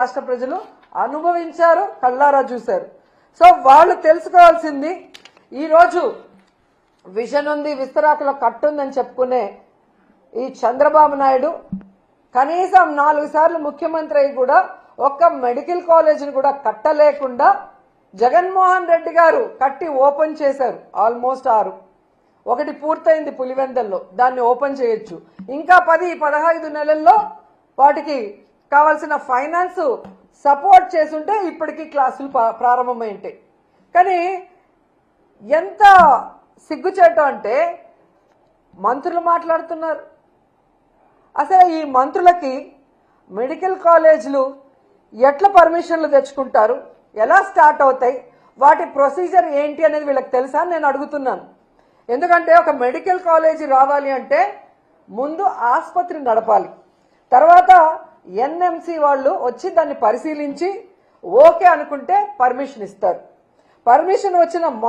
రాష్ట్ర ప్రజలు అనుభవించారు కళ్ళారా చూశారు. సో వాళ్ళు తెలుసుకోవాల్సింది ఈరోజు విజన్ ఉంది విస్తరాకుల కట్టుందని చెప్పుకునే ఈ చంద్రబాబు నాయుడు కనీసం నాలుగు సార్లు ముఖ్యమంత్రి అయి కూడా ఒక్క మెడికల్ కాలేజీని కూడా కట్టలేకుండా జగన్మోహన్ రెడ్డి గారు కట్టి ఓపెన్ చేశారు ఆల్మోస్ట్ ఆరు. ఒకటి పూర్తయింది పులివెందల్లో దాన్ని ఓపెన్ చేయొచ్చు. ఇంకా పది పదహైదు నెలల్లో వాటికి కావాల్సిన ఫైనాన్స్ సపోర్ట్ చేసుంటే ఇప్పటికీ క్లాసులు ప్రారంభమై ఉంటాయి కానీ ఎంత సిగ్గుచేట అంటే మంత్రులు మాట్లాడుతున్నారు. అసలు ఈ మంత్రులకి మెడికల్ కాలేజీలు ఎట్లా పర్మిషన్లు తెచ్చుకుంటారు? ఎలా స్టార్ట్ అవుతాయి? వాటి ప్రొసీజర్ ఏంటి అనేది వీళ్ళకి తెలుసా అని నేను అడుగుతున్నాను. ఎందుకంటే ఒక మెడికల్ కాలేజీ రావాలి అంటే ముందు ఆసుపత్రి నడపాలి. తర్వాత ఎన్ఎంసి వాళ్ళు వచ్చి దాన్ని పరిశీలించి ఓకే అనుకుంటే పర్మిషన్ ఇస్తారు. పర్మిషన్ వచ్చిన మొ